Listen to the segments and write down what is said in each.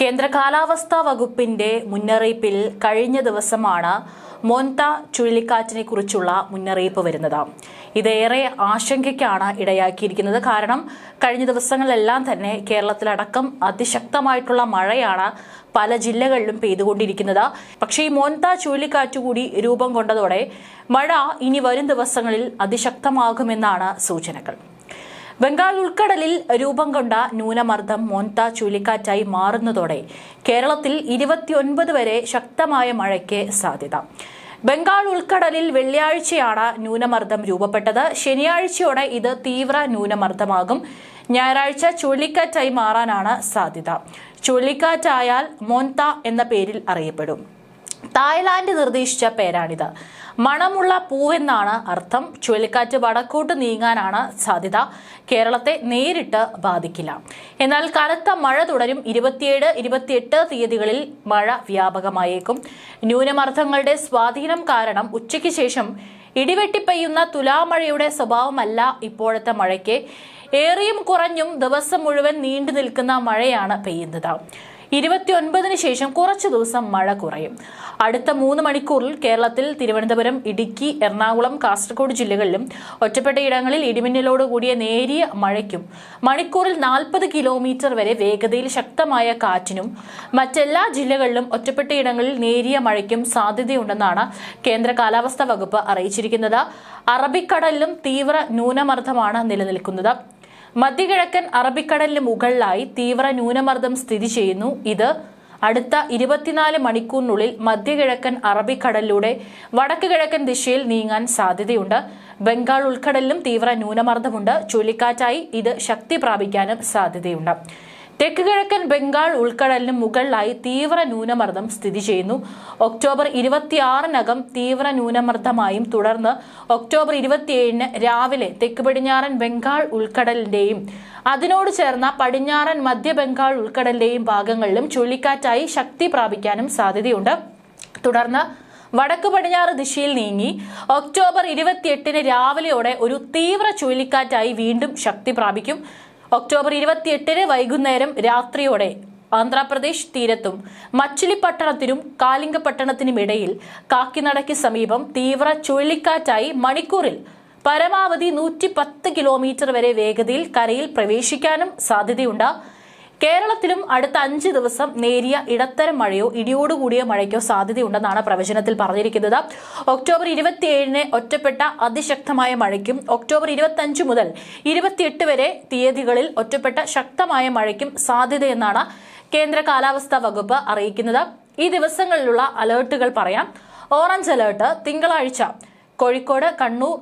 കേന്ദ്ര കാലാവസ്ഥാ വകുപ്പിന്റെ മുന്നറിയിപ്പിൽ കഴിഞ്ഞ ദിവസമാണ് മോന്ത ചുഴലിക്കാറ്റിനെ കുറിച്ചുള്ള മുന്നറിയിപ്പ് വരുന്നത്. ഇതേറെ ആശങ്കയ്ക്കാണ് ഇടയാക്കിയിരിക്കുന്നത്. കാരണം കഴിഞ്ഞ ദിവസങ്ങളിലെല്ലാം തന്നെ കേരളത്തിലടക്കം അതിശക്തമായിട്ടുള്ള മഴയാണ് പല ജില്ലകളിലും പെയ്തുകൊണ്ടിരിക്കുന്നത്. പക്ഷേ ഈ മോന്ത ചുഴലിക്കാറ്റ് കൂടി രൂപം കൊണ്ടതോടെ മഴ ഇനി വരും ദിവസങ്ങളിൽ അതിശക്തമാകുമെന്നാണ് സൂചനകൾ. ബംഗാൾ ഉൾക്കടലിൽ രൂപം കൊണ്ട ന്യൂനമർദ്ദം മോൻത ചുഴലിക്കാറ്റായി മാറുന്നതോടെ കേരളത്തിൽ ഇരുപത്തിയൊൻപത് വരെ ശക്തമായ മഴയ്ക്ക് സാധ്യത. ബംഗാൾ ഉൾക്കടലിൽ വെള്ളിയാഴ്ചയാണ് ന്യൂനമർദ്ദം രൂപപ്പെട്ടത്. ശനിയാഴ്ചയോടെ ഇത് തീവ്ര ന്യൂനമർദ്ദമാകും. ഞായറാഴ്ച ചുഴലിക്കാറ്റായി മാറാനാണ് സാധ്യത. ചുഴലിക്കാറ്റായാൽ മോൻത എന്ന പേരിൽ അറിയപ്പെടും. തായ്ലാന്റ് നിർദ്ദേശിച്ച പേരാണിത്. മണമുള്ള പൂവെന്നാണ് അർത്ഥം. ചുഴലിക്കാറ്റ് വടക്കോട്ട് നീങ്ങാനാണ് സാധ്യത. കേരളത്തെ നേരിട്ട് ബാധിക്കില്ല. എന്നാൽ കനത്ത മഴ തുടരും. ഇരുപത്തിയേഴ് ഇരുപത്തിയെട്ട് തീയതികളിൽ മഴ വ്യാപകമായേക്കും. ന്യൂനമർദ്ദങ്ങളുടെ സ്വാധീനം കാരണം ഉച്ചയ്ക്ക് ശേഷം ഇടിവെട്ടി പെയ്യുന്ന തുലാമഴയുടെ സ്വഭാവമല്ല ഇപ്പോഴത്തെ മഴയ്ക്ക്. ഏറിയും കുറഞ്ഞും ദിവസം മുഴുവൻ നീണ്ടു നിൽക്കുന്ന മഴയാണ് പെയ്യുന്നത്. ഇരുപത്തിയൊൻപതിന് ശേഷം കുറച്ചു ദിവസം മഴ കുറയും. അടുത്ത മൂന്ന് മണിക്കൂറിൽ കേരളത്തിൽ തിരുവനന്തപുരം ഇടുക്കി എറണാകുളം കാസർഗോഡ് ജില്ലകളിലും ഒറ്റപ്പെട്ട ഇടങ്ങളിൽ ഇടിമിന്നലോട് കൂടിയ നേരിയ മഴയ്ക്കും മണിക്കൂറിൽ നാൽപ്പത് കിലോമീറ്റർ വരെ വേഗതയിൽ ശക്തമായ കാറ്റിനും മറ്റെല്ലാ ജില്ലകളിലും ഒറ്റപ്പെട്ട ഇടങ്ങളിൽ നേരിയ മഴയ്ക്കും സാധ്യതയുണ്ടെന്നാണ് കേന്ദ്ര കാലാവസ്ഥാ വകുപ്പ് അറിയിച്ചിരിക്കുന്നത്. അറബിക്കടലിലും തീവ്ര ന്യൂനമർദ്ദമാണ് നിലനിൽക്കുന്നത്. മധ്യകിഴക്കൻ അറബിക്കടലിന് മുകളിലായി തീവ്ര ന്യൂനമർദ്ദം സ്ഥിതി ചെയ്യുന്നു. ഇത് അടുത്ത ഇരുപത്തിനാല് മണിക്കൂറിനുള്ളിൽ മധ്യകിഴക്കൻ അറബിക്കടലിലൂടെ വടക്ക് കിഴക്കൻ ദിശയിൽ നീങ്ങാൻ സാധ്യതയുണ്ട്. ബംഗാൾ ഉൾക്കടലിലും തീവ്ര ന്യൂനമർദ്ദമുണ്ട്. ചുഴലിക്കാറ്റായി ഇത് ശക്തി പ്രാപിക്കാനും സാധ്യതയുണ്ട്. തെക്ക് കിഴക്കൻ ബംഗാൾ ഉൾക്കടലിന് മുകളിലായി തീവ്ര ന്യൂനമർദ്ദം സ്ഥിതി ചെയ്യുന്നു. ഒക്ടോബർ ഇരുപത്തിയാറിനകം തീവ്ര ന്യൂനമർദ്ദമായും തുടർന്ന് ഒക്ടോബർ ഇരുപത്തിയേഴിന് രാവിലെ തെക്ക് പടിഞ്ഞാറൻ ബംഗാൾ ഉൾക്കടലിന്റെയും അതിനോട് ചേർന്ന പടിഞ്ഞാറൻ മധ്യ ബംഗാൾ ഉൾക്കടലിന്റെയും ഭാഗങ്ങളിലും ചുഴലിക്കാറ്റായി ശക്തി പ്രാപിക്കാനും സാധ്യതയുണ്ട്. തുടർന്ന് വടക്ക് പടിഞ്ഞാറ് ദിശയിൽ നീങ്ങി ഒക്ടോബർ ഇരുപത്തിയെട്ടിന് രാവിലെയോടെ ഒരു തീവ്ര ചുഴലിക്കാറ്റായി വീണ്ടും ശക്തി പ്രാപിക്കും. ഒക്ടോബർ ഇരുപത്തിയെട്ടിന് വൈകുന്നേരം രാത്രിയോടെ ആന്ധ്രാപ്രദേശ് തീരത്തും മച്ചിലിപ്പട്ടണത്തിനും കാലിംഗപട്ടണത്തിനുമിടയിൽ കാക്കിനടയ്ക്ക് സമീപം തീവ്ര ചുഴലിക്കാറ്റായി മണിക്കൂറിൽ പരമാവധി നൂറ്റി പത്ത് കിലോമീറ്റർ വരെ വേഗതയിൽ കരയിൽ പ്രവേശിക്കാനും സാധ്യതയുണ്ട്. കേരളത്തിലും അടുത്ത അഞ്ച് ദിവസം നേരിയ ഇടത്തരം മഴയോ ഇടിയോടുകൂടിയ മഴയ്ക്കോ സാധ്യതയുണ്ടെന്നാണ് പ്രവചനത്തിൽ പറഞ്ഞിരിക്കുന്നത്. ഒക്ടോബർ ഇരുപത്തിയേഴിന് ഒറ്റപ്പെട്ട അതിശക്തമായ മഴയ്ക്കും ഒക്ടോബർ ഇരുപത്തിയഞ്ച് മുതൽ ഇരുപത്തിയെട്ട് വരെ തീയതികളിൽ ഒറ്റപ്പെട്ട ശക്തമായ മഴയ്ക്കും സാധ്യതയെന്നാണ് കേന്ദ്ര കാലാവസ്ഥാ വകുപ്പ് അറിയിക്കുന്നത്. ഈ ദിവസങ്ങളിലുള്ള അലേർട്ടുകൾ പറയാം. ഓറഞ്ച് അലേർട്ട് തിങ്കളാഴ്ച കോഴിക്കോട് കണ്ണൂർ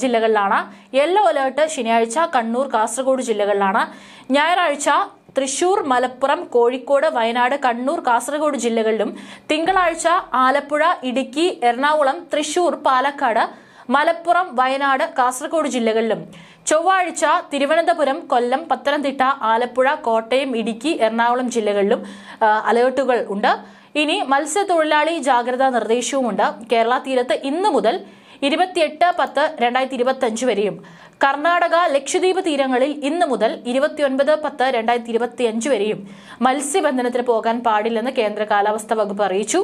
ജില്ലകളിലാണ്. യെല്ലോ അലേർട്ട് ശനിയാഴ്ച കണ്ണൂർ കാസർഗോഡ് ജില്ലകളിലാണ്. ഞായറാഴ്ച തൃശൂർ മലപ്പുറം കോഴിക്കോട് വയനാട് കണ്ണൂർ കാസർഗോഡ് ജില്ലകളിലും തിങ്കളാഴ്ച ആലപ്പുഴ ഇടുക്കി എറണാകുളം തൃശൂർ പാലക്കാട് മലപ്പുറം വയനാട് കാസർഗോഡ് ജില്ലകളിലും. ചൊവ്വാഴ്ച തിരുവനന്തപുരം കൊല്ലം പത്തനംതിട്ട ആലപ്പുഴ കോട്ടയം ഇടുക്കി എറണാകുളം ജില്ലകളിലും അലേർട്ടുകൾ ഉണ്ട്. ഇനി മത്സ്യത്തൊഴിലാളി ജാഗ്രതാ നിർദ്ദേശവുമുണ്ട്. കേരള തീരത്ത് ഇന്ന് മുതൽ ഇരുപത്തിയെട്ട് പത്ത് രണ്ടായിരത്തി ഇരുപത്തി അഞ്ച് വരെയും. കർണാടക ലക്ഷദ്വീപ് തീരങ്ങളിൽ ഇന്ന് മുതൽ ഇരുപത്തിയൊൻപത് പത്ത് രണ്ടായിരത്തി ഇരുപത്തി അഞ്ച് വരെയും മത്സ്യബന്ധനത്തിന് പോകാൻ പാടില്ലെന്ന് കേന്ദ്ര കാലാവസ്ഥാ വകുപ്പ് അറിയിച്ചു.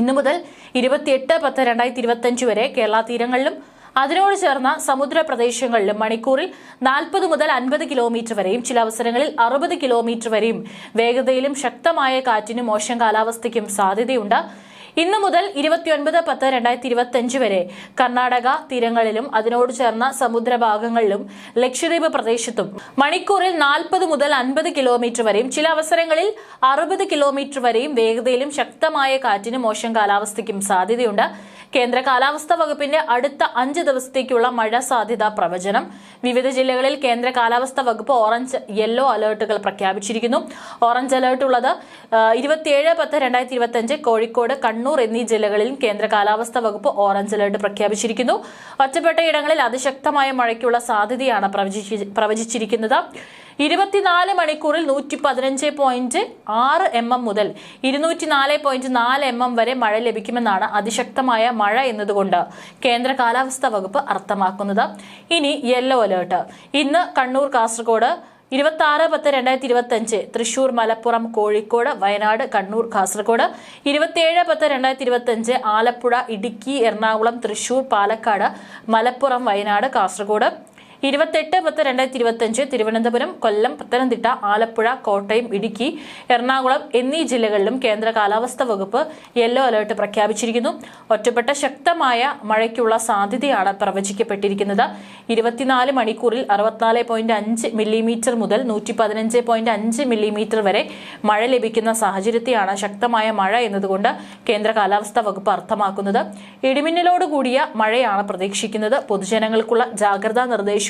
ഇന്നു മുതൽ ഇരുപത്തിയെട്ട് പത്ത് രണ്ടായിരത്തി ഇരുപത്തി അഞ്ച് വരെ കേരള തീരങ്ങളിലും അതിനോട് ചേർന്ന സമുദ്ര പ്രദേശങ്ങളിലും മണിക്കൂറിൽ നാൽപ്പത് മുതൽ അൻപത് കിലോമീറ്റർ വരെയും ചില അവസരങ്ങളിൽ അറുപത് കിലോമീറ്റർ വരെയും വേഗതയിലും ശക്തമായ കാറ്റിനും മോശം കാലാവസ്ഥയ്ക്കും സാധ്യതയുണ്ട്. ഇന്നു മുതൽ ഇരുപത്തിയൊൻപത് പത്ത് രണ്ടായിരത്തി ഇരുപത്തി അഞ്ച് വരെ കർണാടക തീരങ്ങളിലും അതിനോട് ചേർന്ന സമുദ്രഭാഗങ്ങളിലും ലക്ഷദ്വീപ് പ്രദേശത്തും മണിക്കൂറിൽ നാൽപ്പത് മുതൽ അൻപത് കിലോമീറ്റർ വരെയും ചില അവസരങ്ങളിൽ അറുപത് കിലോമീറ്റർ വരെയും വേഗതയിലും ശക്തമായ കാറ്റിനും മോശം കാലാവസ്ഥയ്ക്കും സാധ്യതയുണ്ട്. കേന്ദ്ര കാലാവസ്ഥാ വകുപ്പിന്റെ അടുത്ത അഞ്ച് ദിവസത്തേക്കുള്ള മഴ സാധ്യത പ്രവചനം. വിവിധ ജില്ലകളിൽ കേന്ദ്ര കാലാവസ്ഥാ വകുപ്പ് ഓറഞ്ച് യെല്ലോ അലേർട്ടുകൾ പ്രഖ്യാപിച്ചിരിക്കുന്നു. ഓറഞ്ച് അലേർട്ട് ഉള്ളത് ഇരുപത്തിയേഴ് പത്ത് രണ്ടായിരത്തി ഇരുപത്തി അഞ്ച് കോഴിക്കോട് കണ്ണൂർ എന്നീ ജില്ലകളിൽ കേന്ദ്ര കാലാവസ്ഥാ വകുപ്പ് ഓറഞ്ച് അലേർട്ട് പ്രഖ്യാപിച്ചിരിക്കുന്നു. ഒറ്റപ്പെട്ട ഇടങ്ങളിൽ അതിശക്തമായ മഴയ്ക്കുള്ള സാധ്യതയാണ് പ്രവചിച്ചിരിക്കുന്നത്. ഇരുപത്തിനാല് മണിക്കൂറിൽ നൂറ്റി പതിനഞ്ച് പോയിന്റ് ആറ് എം എം മുതൽ ഇരുന്നൂറ്റി നാല് പോയിന്റ് നാല് എം എം വരെ മഴ ലഭിക്കുമെന്നാണ് അതിശക്തമായ മഴ എന്നതുകൊണ്ട് കേന്ദ്ര കാലാവസ്ഥാ വകുപ്പ് അർത്ഥമാക്കുന്നത്. ഇനി യെല്ലോ അലേർട്ട്. ഇന്ന് കണ്ണൂർ കാസർഗോഡ് ഇരുപത്തി ആറ് പത്ത് രണ്ടായിരത്തി ഇരുപത്തി അഞ്ച് തൃശൂർ മലപ്പുറം കോഴിക്കോട് വയനാട് കണ്ണൂർ കാസർഗോഡ് ഇരുപത്തിയേഴ് പത്ത് രണ്ടായിരത്തി ഇരുപത്തി അഞ്ച് ആലപ്പുഴ ഇടുക്കി എറണാകുളം തൃശൂർ പാലക്കാട് മലപ്പുറം വയനാട് കാസർഗോഡ് ഇരുപത്തെട്ട് പത്ത് രണ്ടായിരത്തി ഇരുപത്തിയഞ്ച് തിരുവനന്തപുരം കൊല്ലം പത്തനംതിട്ട ആലപ്പുഴ കോട്ടയം ഇടുക്കി എറണാകുളം എന്നീ ജില്ലകളിലും കേന്ദ്ര കാലാവസ്ഥാ വകുപ്പ് യെല്ലോ അലർട്ട് പ്രഖ്യാപിച്ചിരിക്കുന്നു. ഒറ്റപ്പെട്ട ശക്തമായ മഴയ്ക്കുള്ള സാധ്യതയാണ് പ്രവചിക്കപ്പെട്ടിരിക്കുന്നത്. ഇരുപത്തിനാല് മണിക്കൂറിൽ അറുപത്തിനാല് പോയിന്റ് അഞ്ച് മില്ലിമീറ്റർ മുതൽ നൂറ്റി പതിനഞ്ച് പോയിന്റ് അഞ്ച് മില്ലിമീറ്റർ വരെ മഴ ലഭിക്കുന്ന സാഹചര്യത്തെയാണ് ശക്തമായ മഴ എന്നതുകൊണ്ട് കേന്ദ്ര കാലാവസ്ഥാ വകുപ്പ് അർത്ഥമാക്കുന്നത്. ഇടിമിന്നലോട് കൂടിയ മഴയാണ് പ്രതീക്ഷിക്കുന്നത്. പൊതുജനങ്ങൾക്കുള്ള ജാഗ്രതാ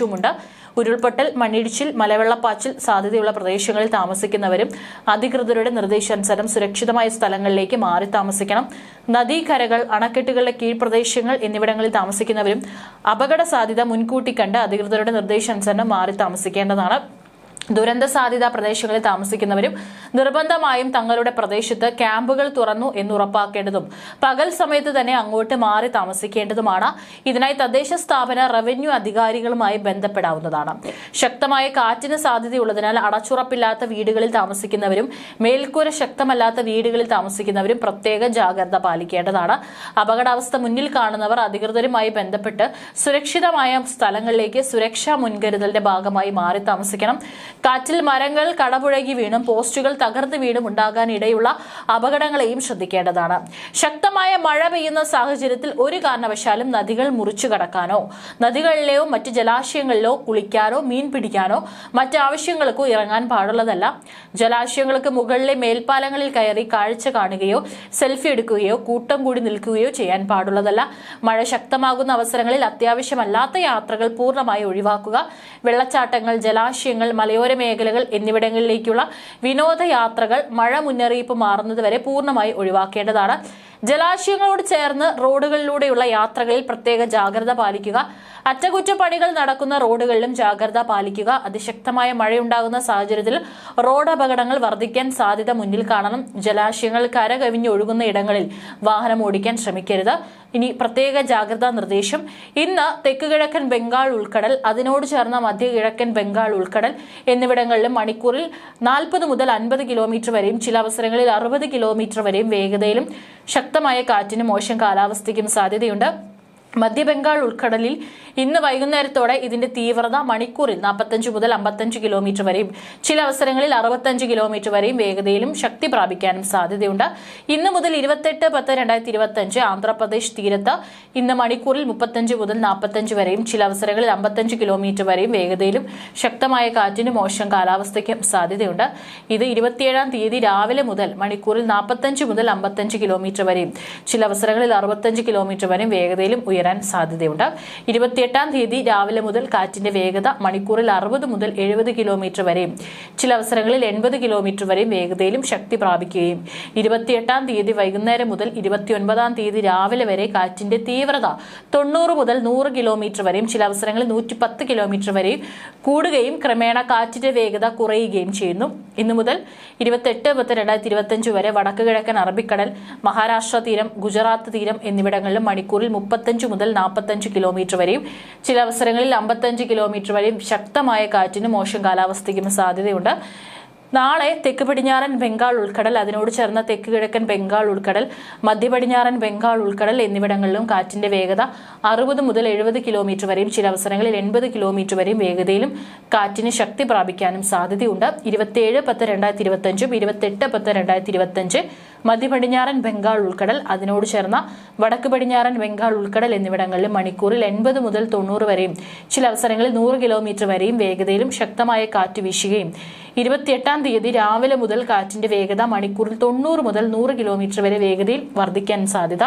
നിർദ്ദേശവുമുണ്ട് ഉരുൾപൊട്ടൽ മണ്ണിടിച്ചിൽ മലവെള്ളപ്പാച്ചിൽ സാധ്യതയുള്ള പ്രദേശങ്ങളിൽ താമസിക്കുന്നവരും അധികൃതരുടെ നിർദ്ദേശാനുസരണം സുരക്ഷിതമായ സ്ഥലങ്ങളിലേക്ക് മാറി താമസിക്കണം. നദീകരകൾ അണക്കെട്ടുകളുടെ കീഴ്പ്രദേശങ്ങൾ എന്നിവിടങ്ങളിൽ താമസിക്കുന്നവരും അപകട സാധ്യത മുൻകൂട്ടി കണ്ട് അധികൃതരുടെ നിർദ്ദേശാനുസരണം മാറി താമസിക്കേണ്ടതാണ്. ദുരന്ത സാധ്യതാ പ്രദേശങ്ങളിൽ താമസിക്കുന്നവരും നിർബന്ധമായും തങ്ങളുടെ പ്രദേശത്ത് ക്യാമ്പുകൾ തുറന്നു എന്ന് ഉറപ്പാക്കേണ്ടതും പകൽ സമയത്ത് തന്നെ അങ്ങോട്ട് മാറി താമസിക്കേണ്ടതുമാണ്. ഇതിനായി തദ്ദേശ സ്ഥാപന റവന്യൂ അധികാരികളുമായി ബന്ധപ്പെടാവുന്നതാണ്. ശക്തമായ കാറ്റിന് സാധ്യതയുള്ളതിനാൽ അടച്ചുറപ്പില്ലാത്ത വീടുകളിൽ താമസിക്കുന്നവരും മേൽക്കൂര ശക്തമല്ലാത്ത വീടുകളിൽ താമസിക്കുന്നവരും പ്രത്യേക ജാഗ്രത പാലിക്കേണ്ടതാണ്. അപകടാവസ്ഥ മുന്നിൽ കാണുന്നവർ അധികൃതരുമായി ബന്ധപ്പെട്ട് സുരക്ഷിതമായ സ്ഥലങ്ങളിലേക്ക് സുരക്ഷാ മുൻകരുതലിന്റെ ഭാഗമായി മാറി താമസിക്കണം. കാറ്റിൽ മരങ്ങൾ കടപുഴകി വീണും പോസ്റ്റുകൾ തകർന്നു വീണും ഉണ്ടാകാൻ ഇടയുള്ള അപകടങ്ങളെയും ശ്രദ്ധിക്കേണ്ടതാണ്. ശക്തമായ മഴ പെയ്യുന്ന സാഹചര്യത്തിൽ ഒരു കാരണവശാലും നദികൾ മുറിച്ചു കടക്കാനോ നദികളിലെയോ മറ്റ് ജലാശയങ്ങളിലോ കുളിക്കാനോ മീൻ പിടിക്കാനോ മറ്റാവശ്യങ്ങൾക്കോ ഇറങ്ങാൻ പാടുള്ളതല്ല. ജലാശയങ്ങൾക്ക് മുകളിലെ മേൽപ്പാലങ്ങളിൽ കയറി കാഴ്ച കാണുകയോ സെൽഫി എടുക്കുകയോ കൂട്ടം കൂടി നിൽക്കുകയോ ചെയ്യാൻ പാടുള്ളതല്ല. മഴ ശക്തമാകുന്ന അവസരങ്ങളിൽ അത്യാവശ്യമല്ലാത്ത യാത്രകൾ പൂർണമായി ഒഴിവാക്കുക. വെള്ളച്ചാട്ടങ്ങൾ ജലാശയങ്ങൾ മലയോര മേഖലകൾ എന്നിവിടങ്ങളിലേക്കുള്ള വിനോദയാത്രകൾ മഴ മുന്നറിയിപ്പ് മാറുന്നതുവരെ പൂർണമായി ഒഴിവാക്കേണ്ടതാണ്. ജലാശയങ്ങളോട് ചേർന്ന് റോഡുകളിലൂടെയുള്ള യാത്രകളിൽ പ്രത്യേക ജാഗ്രത പാലിക്കുക. അറ്റകുറ്റപ്പണികൾ നടക്കുന്ന റോഡുകളിലും ജാഗ്രത പാലിക്കുക. അതിശക്തമായ മഴയുണ്ടാകുന്ന സാഹചര്യത്തിൽ റോഡ് അപകടങ്ങൾ വർദ്ധിക്കാൻ സാധ്യത മുന്നിൽ കാണണം. ജലാശയങ്ങൾ കരകവിഞ്ഞൊഴുകുന്ന ഇടങ്ങളിൽ വാഹനം ഓടിക്കാൻ ശ്രമിക്കരുത്. ഇനി പ്രത്യേക ജാഗ്രതാ നിർദ്ദേശം. ഇന്ന് തെക്കുകിഴക്കൻ ബംഗാൾ ഉൾക്കടൽ അതിനോട് ചേർന്ന മധ്യ കിഴക്കൻ ബംഗാൾ ഉൾക്കടൽ എന്നിവിടങ്ങളിലും മണിക്കൂറിൽ നാൽപ്പത് മുതൽ അൻപത് കിലോമീറ്റർ വരെയും ചില അവസരങ്ങളിൽ അറുപത് കിലോമീറ്റർ വരെയും വേഗതയിലും ശക്തമായ കാറ്റിനും മോശം കാലാവസ്ഥയ്ക്കും സാധ്യതയുണ്ട്. മധ്യബംഗാൾ ഉൾക്കടലിൽ ഇന്ന് വൈകുന്നേരത്തോടെ ഇതിന്റെ തീവ്രത മണിക്കൂറിൽ നാൽപ്പത്തഞ്ച് മുതൽ അമ്പത്തഞ്ച് കിലോമീറ്റർ വരെയും ചില അവസരങ്ങളിൽ അറുപത്തഞ്ച് കിലോമീറ്റർ വരെയും വേഗതയിലും ശക്തി പ്രാപിക്കാനും സാധ്യതയുണ്ട്. ഇന്ന് മുതൽ ഇരുപത്തെട്ട് പത്ത് രണ്ടായിരത്തി ഇരുപത്തഞ്ച് ആന്ധ്രാപ്രദേശ് തീരത്ത് ഇന്ന് മണിക്കൂറിൽ മുപ്പത്തഞ്ച് മുതൽ നാൽപ്പത്തഞ്ച് വരെയും ചില അവസരങ്ങളിൽ അമ്പത്തഞ്ച് കിലോമീറ്റർ വരെയും വേഗതയിലും ശക്തമായ കാറ്റിനും മോശം കാലാവസ്ഥയ്ക്കും സാധ്യതയുണ്ട്. ഇത് ഇരുപത്തിയേഴാം തീയതി രാവിലെ മുതൽ മണിക്കൂറിൽ നാൽപ്പത്തഞ്ച് മുതൽ അമ്പത്തഞ്ച് കിലോമീറ്റർ വരെയും ചില അവസരങ്ങളിൽ അറുപത്തഞ്ച് കിലോമീറ്റർ വരെയും വേഗതയിലും ഉയരാൻ സാധ്യതയുണ്ട്. ഇരുപത്തിയെട്ടാം തീയതി രാവിലെ മുതൽ കാറ്റിന്റെ വേഗത മണിക്കൂറിൽ അറുപത് മുതൽ എഴുപത് കിലോമീറ്റർ വരെയും ചില അവസരങ്ങളിൽ എൺപത് കിലോമീറ്റർ വരെയും വേഗതയിലും ശക്തി പ്രാപിക്കുകയും. ഇരുപത്തിയെട്ടാം തീയതി വൈകുന്നേരം മുതൽ ഇരുപത്തിയൊൻപതാം തീയതി രാവിലെ വരെ കാറ്റിന്റെ തീവ്രത തൊണ്ണൂറ് മുതൽ നൂറ് കിലോമീറ്റർ വരെയും ചില അവസരങ്ങളിൽ നൂറ്റി പത്ത് കിലോമീറ്റർ വരെയും കൂടുകയും ക്രമേണ കാറ്റിന്റെ വേഗത കുറയുകയും ചെയ്യുന്നു. ഇന്നു മുതൽ ഇരുപത്തെട്ട് പത്ത് രണ്ടായിരത്തി ഇരുപത്തഞ്ച് വരെ വടക്ക് കിഴക്കൻ അറബിക്കടൽ മഹാരാഷ്ട്ര തീരം ഗുജറാത്ത് തീരം എന്നിവിടങ്ങളിലും മണിക്കൂറിൽ മുപ്പത്തഞ്ച് മുതൽ നാൽപ്പത്തഞ്ച് കിലോമീറ്റർ വരെയും ചില അവസരങ്ങളിൽ അമ്പത്തഞ്ച് കിലോമീറ്റർ വരെയും ശക്തമായ കാറ്റിനും മോശം കാലാവസ്ഥയ്ക്കും സാധ്യതയുണ്ട്. നാളെ തെക്ക് പടിഞ്ഞാറൻ ബംഗാൾ ഉൾക്കടൽ അതിനോട് ചേർന്ന തെക്ക് കിഴക്കൻ ബംഗാൾ ഉൾക്കടൽ മധ്യ പടിഞ്ഞാറൻ ബംഗാൾ ഉൾക്കടൽ എന്നിവിടങ്ങളിലും കാറ്റിന്റെ വേഗത അറുപത് മുതൽ എഴുപത് കിലോമീറ്റർ വരെയും ചില അവസരങ്ങളിൽ എൺപത് കിലോമീറ്റർ വരെയും വേഗതയിലും കാറ്റിന് ശക്തി പ്രാപിക്കാനും സാധ്യതയുണ്ട്. ഇരുപത്തിയേഴ് പത്ത് രണ്ടായിരത്തി ഇരുപത്തഞ്ചും ഇരുപത്തെട്ട് പത്ത് രണ്ടായിരത്തി ഇരുപത്തഞ്ച് മധ്യ പടിഞ്ഞാറൻ ബംഗാൾ ഉൾക്കടൽ അതിനോട് ചേർന്ന വടക്ക് പടിഞ്ഞാറൻ ബംഗാൾ ഉൾക്കടൽ എന്നിവിടങ്ങളിൽ മണിക്കൂറിൽ എൺപത് മുതൽ തൊണ്ണൂറ് വരെയും ചില അവസരങ്ങളിൽ നൂറ് കിലോമീറ്റർ വരെയും വേഗതയിലും ശക്തമായ കാറ്റ് വീശുകയും. ഇരുപത്തിയെട്ടാം തീയതി രാവിലെ മുതൽ കാറ്റിന്റെ വേഗത മണിക്കൂറിൽ തൊണ്ണൂറ് മുതൽ നൂറ് കിലോമീറ്റർ വരെ വേഗതയിൽ വർദ്ധിക്കാൻ സാധ്യത